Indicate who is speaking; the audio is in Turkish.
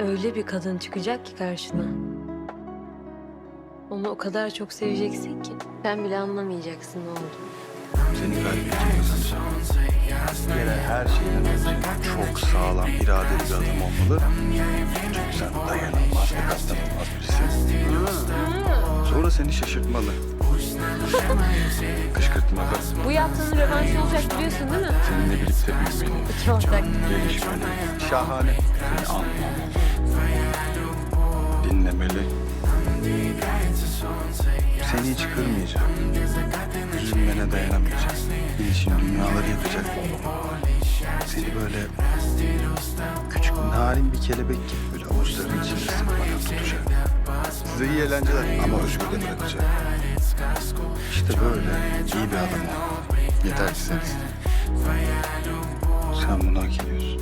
Speaker 1: Öyle bir kadın çıkacak ki karşına. Onu o kadar çok seveceksin ki sen bile anlamayacaksın ne olduğunu.
Speaker 2: Seni kaybedeceğim Bir kere her şeyden önce çok sağlam, iradeli bir adam olmalı. Çünkü sen dayanılmaz ve katlanılmaz birisin. Sonra seni şaşırtmalı. Kışkırtmalı.
Speaker 1: Yaptığının rövanşı olacak biliyorsun değil mi?
Speaker 2: Seninle birlikte büyümeli.
Speaker 1: İki ortak.
Speaker 2: Gelişmeli. Şahane. Seni anlamalı. Dinlemeli. Seni hiç kırmayacak. Üzülmene dayanamayacak. İlişin dünyaları yakacak. Seni böyle küçük narin bir kelebek gibi böyle avuçlarının içinde sıkmadan tutacak. Size iyi eğlenceler ama özgür de bırakacak. İşte böyle iyi bir adam ol. Yeter iste. Sen bunu hak ediyorsun.